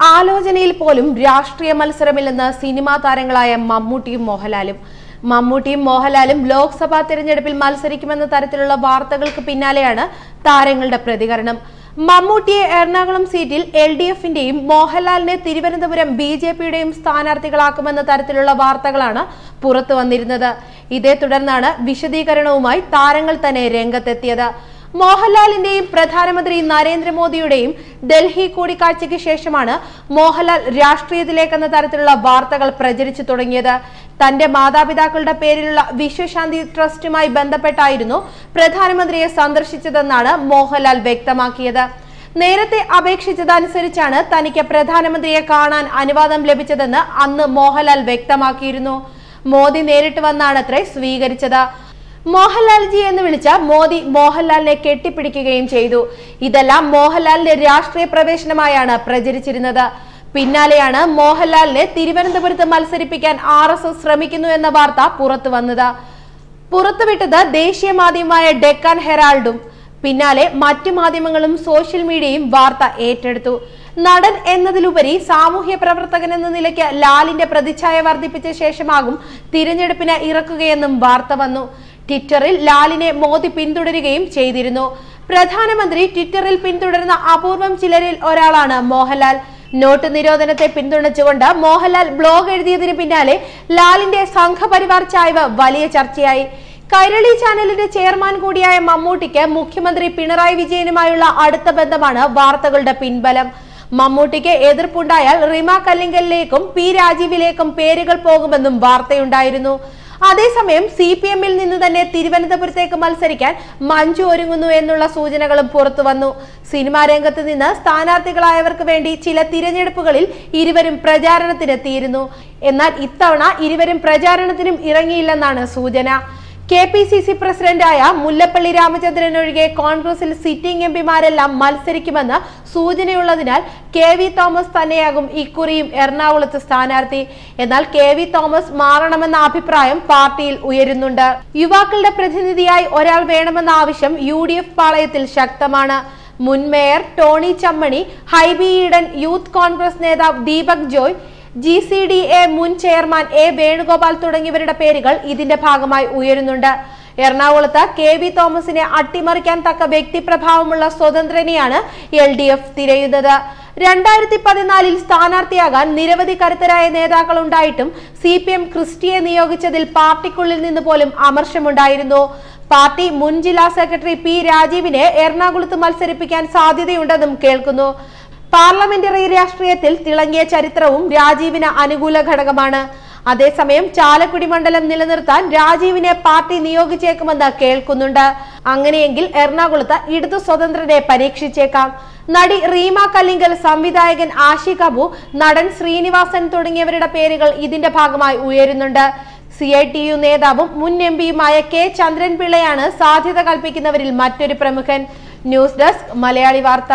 ആലോചനയിൽ പോലും രാഷ്ട്രീയ മത്സരമില്ലെന്ന് സിനിമാ താരങ്ങളായ മമ്മൂട്ടിയും മോഹൻലാലും. മമ്മൂട്ടിയും മോഹൻലാലും ലോക്സഭാ തെരഞ്ഞെടുപ്പിൽ മത്സരിക്കുമെന്ന തരത്തിലുള്ള വാർത്തകൾക്ക് പിന്നാലെയാണ് താരങ്ങളുടെ പ്രതികരണം. മമ്മൂട്ടിയെ എറണാകുളം സീറ്റിൽ എൽ ഡി എഫിന്റെയും മോഹൻലാലിനെ തിരുവനന്തപുരം ബി ജെ പിയുടെയും സ്ഥാനാർത്ഥികളാക്കുമെന്ന തരത്തിലുള്ള വാർത്തകളാണ് പുറത്തു വന്നിരുന്നത് ഇതേ തുടർന്നാണ് വിശദീകരണവുമായി താരങ്ങൾ തന്നെ രംഗത്തെത്തിയത്. മോഹൻലാലിന്റെയും പ്രധാനമന്ത്രി നരേന്ദ്രമോദിയുടെയും ഡൽഹി കൂടിക്കാഴ്ചയ്ക്ക് ശേഷമാണ് മോഹൻലാൽ രാഷ്ട്രീയത്തിലേക്കെന്ന തരത്തിലുള്ള വാർത്തകൾ പ്രചരിച്ചു തുടങ്ങിയത്. തന്റെ മാതാപിതാക്കളുടെ പേരിലുള്ള വിശ്വശാന്തി ട്രസ്റ്റുമായി ബന്ധപ്പെട്ടായിരുന്നു പ്രധാനമന്ത്രിയെ സന്ദർശിച്ചതെന്നാണ് മോഹൻലാൽ വ്യക്തമാക്കിയത്. നേരത്തെ അപേക്ഷിച്ചതനുസരിച്ചാണ് തനിക്ക് പ്രധാനമന്ത്രിയെ കാണാൻ അനുവാദം ലഭിച്ചതെന്ന് അന്ന് മോഹൻലാൽ വ്യക്തമാക്കിയിരുന്നു. മോദി നേരിട്ട് വന്നാണത്രേ സ്വീകരിച്ചത്. മോഹൻലാൽജി എന്ന് വിളിച്ച മോദി മോഹൻലാലിനെ കെട്ടിപ്പിടിക്കുകയും ചെയ്തു. ഇതെല്ലാം മോഹൻലാലിന്റെ രാഷ്ട്രീയ പ്രവേശനമായാണ് പ്രചരിച്ചിരുന്നത്. പിന്നാലെയാണ് മോഹൻലാലിനെ തിരുവനന്തപുരത്ത് മത്സരിപ്പിക്കാൻ ആർ എസ് എസ് ശ്രമിക്കുന്നു എന്ന വാർത്ത പുറത്തു വന്നത്. പുറത്തുവിട്ടത് ദേശീയ മാധ്യമമായ ഡെക്കാൻ ഹെറാൾഡും. പിന്നാലെ മറ്റു മാധ്യമങ്ങളും സോഷ്യൽ മീഡിയയും വാർത്ത ഏറ്റെടുത്തു. നടൻ എന്നതിലുപരി സാമൂഹ്യ പ്രവർത്തകൻ എന്ന നിലയ്ക്ക് ലാലിന്റെ പ്രതിച്ഛായ വർദ്ധിപ്പിച്ച ശേഷമാകും തിരഞ്ഞെടുപ്പിന് ഇറക്കുകയെന്നും വാർത്ത വന്നു. ട്വിറ്ററിൽ ലാലിനെ മോദി പിന്തുടരുകയും ചെയ്തിരുന്നു. പ്രധാനമന്ത്രി ട്വിറ്ററിൽ പിന്തുടരുന്ന അപൂർവം ചിലരിൽ ഒരാളാണ് മോഹൻലാൽ. നോട്ട് നിരോധനത്തെ പിന്തുണച്ചുകൊണ്ട് മോഹൻലാൽ ബ്ലോഗ് എഴുതിയതിന് പിന്നാലെ ലാലിന്റെ സംഘപരിവാർ ചായ്വ് വലിയ ചർച്ചയായി. കൈരളി ചാനലിന്റെ ചെയർമാൻ കൂടിയായ മമ്മൂട്ടിക്ക് മുഖ്യമന്ത്രി പിണറായി വിജയനുമായുള്ള അടുത്ത ബന്ധമാണ് വാർത്തകളുടെ പിൻബലം. മമ്മൂട്ടിക്ക് എതിർപ്പുണ്ടായാൽ റിമ കല്ലിങ്കലിലേക്കും പി രാജീവിലേക്കും പേരുകൾ പോകുമെന്നും വാർത്തയുണ്ടായിരുന്നു. അതേസമയം സി പി എമ്മിൽ നിന്ന് തന്നെ തിരുവനന്തപുരത്തേക്ക് മത്സരിക്കാൻ മഞ്ജു ഒരുങ്ങുന്നു എന്നുള്ള സൂചനകളും പുറത്തു വന്നു. സിനിമാ രംഗത്ത് നിന്ന് സ്ഥാനാർത്ഥികളായവർക്ക് വേണ്ടി ചില തിരഞ്ഞെടുപ്പുകളിൽ ഇരുവരും പ്രചാരണത്തിനെത്തിയിരുന്നു. എന്നാൽ ഇത്തവണ ഇരുവരും പ്രചാരണത്തിനും ഇറങ്ങിയില്ലെന്നാണ് സൂചന. കെ പി സി സി പ്രസിഡന്റായ മുല്ലപ്പള്ളി രാമചന്ദ്രൻ ഒഴികെ കോൺഗ്രസിൽ സിറ്റിംഗ് എംപിമാരെല്ലാം മത്സരിക്കുമെന്ന് സൂചനയുള്ളതിനാൽ കെ വി തോമസ് തന്നെയാകും ഇക്കുറിയും എറണാകുളത്ത് സ്ഥാനാർത്ഥി. എന്നാൽ കെ വി തോമസ് മാറണമെന്ന അഭിപ്രായം പാർട്ടിയിൽ ഉയരുന്നുണ്ട്. യുവാക്കളുടെ പ്രതിനിധിയായി ഒരാൾ വേണമെന്ന ആവശ്യം യു പാളയത്തിൽ ശക്തമാണ്. മുൻ mayor Tony Chammany Hibi Eden youth Congress നേതാവ് Deepak Joy G C D A മുൻ ചെയർമാൻ എ വേണുഗോപാൽ തുടങ്ങിയവരുടെ പേരുകൾ ഇതിന്റെ ഭാഗമായി ഉയരുന്നുണ്ട്. എറണാകുളത്ത് കെ വി തോമസിനെ അട്ടിമറിക്കാൻ തക്ക വ്യക്തിപ്രഭാവമുള്ള സ്വതന്ത്രനെയാണ് എൽ ഡി എഫ് തിരയുന്നത്. രണ്ടായിരത്തി പതിനാലിൽ സ്ഥാനാർത്ഥിയാകാൻ നിരവധി കരുത്തരായ നേതാക്കൾ ഉണ്ടായിട്ടും സി പി എം ക്രിസ്റ്റിയെ നിയോഗിച്ചതിൽ പാർട്ടിക്കുള്ളിൽ നിന്ന് പോലും അമർഷമുണ്ടായിരുന്നു. പാർട്ടി മുൻ ജില്ലാ സെക്രട്ടറി പി രാജീവിനെ എറണാകുളത്ത് മത്സരിപ്പിക്കാൻ സാധ്യതയുണ്ടെന്നും കേൾക്കുന്നു. പാർലമെന്ററി രാഷ്ട്രീയത്തിൽ തിളങ്ങിയ ചരിത്രവും രാജീവിന് അനുകൂല ഘടകമാണ്. അതേസമയം ചാലക്കുടി മണ്ഡലം നിലനിർത്താൻ രാജീവിനെ പാർട്ടി നിയോഗിച്ചേക്കുമെന്ന് കേൾക്കുന്നുണ്ട്. അങ്ങനെയെങ്കിൽ എറണാകുളത്ത് ഇടതു സ്വതന്ത്രരെ പരീക്ഷിച്ചേക്കാം. നടി റീമ കല്ലിങ്കൽ സംവിധായകൻ ആഷി കബു നടൻ ശ്രീനിവാസൻ തുടങ്ങിയവരുടെ പേരുകൾ ഇതിന്റെ ഭാഗമായി ഉയരുന്നുണ്ട്. സി ഐ ടി യു നേതാവും മുൻ എം പിയുമായ കെ ചന്ദ്രൻപിള്ളയാണ് സാധ്യത കൽപ്പിക്കുന്നവരിൽ മറ്റൊരു പ്രമുഖൻ. ന്യൂസ് ഡെസ്ക് മലയാളി വാർത്ത.